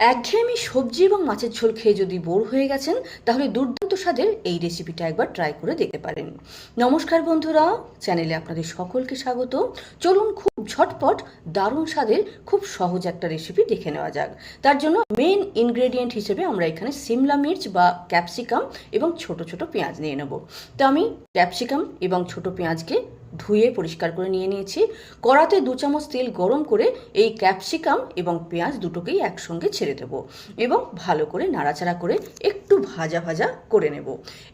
একঘেয়েমি সবজি এবং মাছের ঝোল খেয়ে যদি বোর হয়ে গেছেন, তাহলে দুর্দান্ত স্বাদের এই রেসিপিটা একবার ট্রাই করে দেখতে পারেন। নমস্কার বন্ধুরা চ্যানেলে আপনাদের সকলকে স্বাগত। চলুন খুব ঝটপট দারুণ স্বাদের খুব সহজ একটা রেসিপি দেখে নেওয়া যাক। তার জন্য মেন ইনগ্রেডিয়েন্ট হিসেবে আমরা এখানে সিমলা মির্চ বা ক্যাপসিকাম এবং ছোট ছোট পেঁয়াজ নিয়ে নেব। তো আমি ক্যাপসিকাম এবং ছোট পেঁয়াজকে ধুয়ে পরিষ্কার করে নিয়ে নিয়েছি। কড়াতে দু চামচ তেল গরম করে এই ক্যাপসিকাম এবং পেঁয়াজ দুটোকেই একসঙ্গে ছেড়ে দেবো এবং ভালো করে নাড়াচাড়া করে একটু ভাজা ভাজা করে নেব।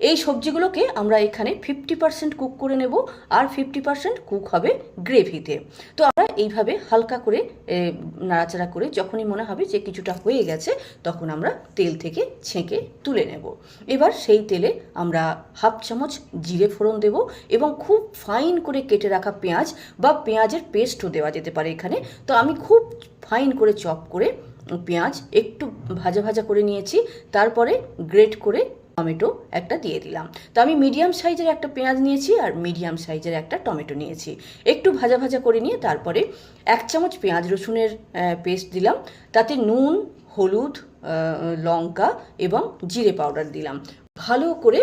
এই সবজিগুলোকে আমরা এখানে ফিফটি পার্সেন্ট কুক করে নেব আর ফিফটি পার্সেন্ট কুক হবে গ্রেভিতে তো এইভাবে হালকা করে নাড়াচাড়া করে যখনই মনে হবে যে কিছুটা হয়ে গেছে, তখন আমরা তেল থেকে ছেঁকে তুলে নেব। এবার সেই তেলে আমরা হাফ চামচ জিরে ফোড়ন দেব এবং খুব ফাইন করে কেটে রাখা পেঁয়াজ বা পেঁয়াজের পেস্টও দেওয়া যেতে পারে এখানে। তো আমি খুব ফাইন করে চপ করে পেঁয়াজ একটু ভাজা ভাজা করে নিয়েছি, তারপরে গ্রেট করে টমেটো একটা দিয়ে দিলাম। তো আমি মিডিয়াম সাইজের একটা পেঁয়াজ নিয়েছি আর মিডিয়াম সাইজের একটা টমেটো নিয়েছি। একটু ভাজা ভাজা করে নিয়ে তারপরে এক চামচ পেঁয়াজ রসুনের পেস্ট দিলাম। তাতে নুন, হলুদ লঙ্কা এবং জিরে পাউডার দিলাম। ভালো করে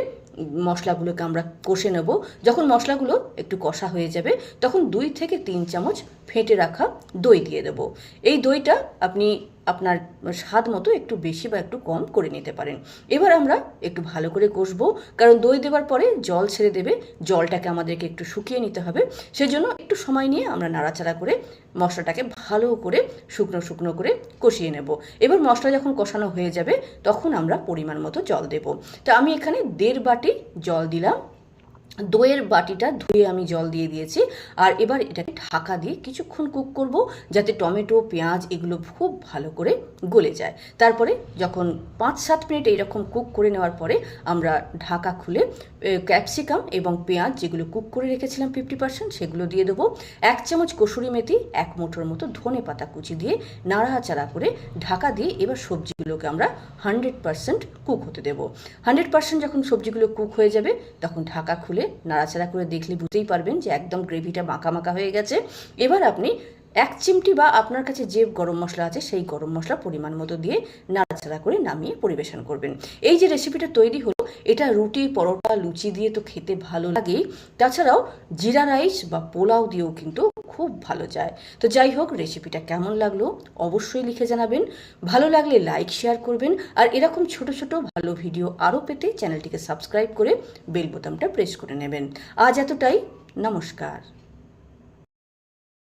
মশলাগুলোকে আমরা কষে নেব। যখন মশলাগুলো একটু কষা হয়ে যাবে, তখন দুই থেকে তিন চামচ ফেটে রাখা দই দিয়ে দেবো। এই দইটা আপনি আপনার স্বাদ মতো একটু বেশি বা একটু কম করে নিতে পারেন। এবার আমরা একটু ভালো করে কষবো, কারণ দই দেওয়ার পরে জল ছেড়ে দেবে, জলটাকে আমাদেরকে একটু শুকিয়ে নিতে হবে। সেজন্য একটু সময় নিয়ে আমরা নাড়াচাড়া করে মশলাটাকে ভালো করে শুকনো শুকনো করে কষিয়ে নেব। এবার মশলা যখন কষানো হয়ে যাবে, তখন আমরা পরিমাণ মতো জল দেব। তা আমি এখানে দেড় বাটি জল দিলাম। দইয়ের বাটিটা ধুয়ে আমি জল দিয়ে দিয়েছি, আর এবার এটাকে ঢাকা দিয়ে কিছুক্ষণ কুক করব যাতে টমেটো, পেঁয়াজ এগুলো খুব ভালো করে গলে যায়। তারপরে যখন পাঁচ সাত মিনিট এইরকম কুক করে নেওয়ার পরে আমরা ঢাকা খুলে ক্যাপসিকাম এবং পেঁয়াজ যেগুলো কুক করে রেখেছিলাম ফিফটি পার্সেন্ট সেগুলো দিয়ে দেবো। এক চামচ কসুরি মেথি, এক মুঠোর মতো ধনে পাতা কুচি দিয়ে নাড়াচাড়া করে ঢাকা দিয়ে এবার সবজিগুলোকে আমরা হান্ড্রেড পার্সেন্ট কুক হতে দেবো। হান্ড্রেড পার্সেন্ট যখন সবজিগুলো কুক হয়ে যাবে, তখন ঢাকা খুলে নাড়াচাড়া করে দেখলে বুঝতেই পারবেন যে একদম গ্রেভিটা মাখা মাখা হয়ে গেছে। এবার আপনি এক চিমটি বা আপনার কাছে যে গরম মশলা আছে সেই গরম মশলা পরিমাণ মতো দিয়ে নাড়াচাড়া করে নামিয়ে পরিবেশন করবেন। এই যে রেসিপিটা তৈরি হলো এটা রুটি, পরোটা, লুচি দিয়ে তো খেতে ভালো লাগে। তাছাড়াও জিরা রাইস বা পোলাও দিয়েও কিন্তু খুব ভালো যায়। তো যাই হোক, রেসিপিটা কেমন লাগল অবশ্যই লিখে জানাবেন। ভালো লাগলে লাইক, শেয়ার করবেন। আর এরকম ছোট ছোট ভালো ভিডিও আরও পেতে চ্যানেলটিকে সাবস্ক্রাইব করে বেল বোতামটা প্রেস করে নেবেন। আজ এতটাই। নমস্কার।